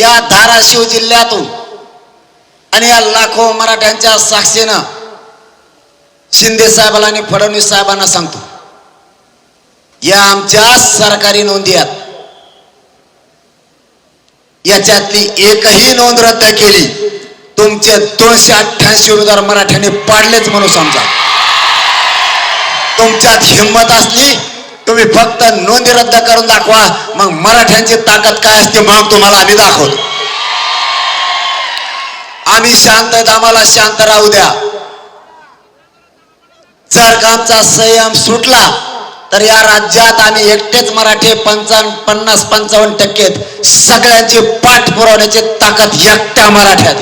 या धाराशिव जिल्ह्यातून आणि या लाखो मराठ्यांच्या साक्षीनं शिंदे साहेबाला आणि फडणवीस साहेबांना सांगतो या आमच्या सरकारी नोंदी आहेत. याच्यातली एकही नोंद रद्द केली तुमचे दोनशे अठ्ठ्याऐंशी उमेदवार मराठ्यांनी पाडलेच म्हणून समजा. तुमच्यात हिंमत असली तुम्ही फक्त नोंदी रद्द करून दाखवा. मग मराठ्यांची ताकद काय असते मग तुम्हाला आम्ही दाखवतो. आम्ही शांत आहेत आम्हाला शांत राहू द्या. जर का आमचा संयम सुटला तर या राज्यात आम्ही एकटेच मराठी पंचावन्न पन्नास पंचावन्न टक्के सगळ्यांची पाठ पुरवण्याची ताकद एकट्या मराठ्यात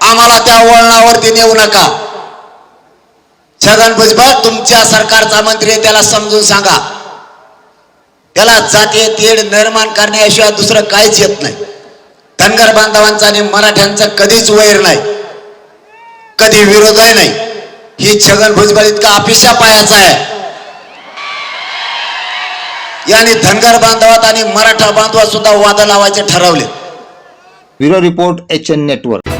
आम्हाला त्या वळणावरती नेऊ नका. छगन भुजबळ तुमच्या सरकारचा मंत्री आहे त्याला समजून सांगा. त्याला जातीय तेढ निर्माण करण्याशिवाय दुसरं काहीच येत नाही. धनगर बांधवांचा आणि मराठ्यांचा कधीच वैर नाही. कधी विरोधही नाही. ही छगन भुजबळ इतका अपिशा पायाचा आहे. याने धनगर बांधवात आणि मराठा बांधवात सुद्धा वाद लावायचे ठरवले. Bureau report H N network.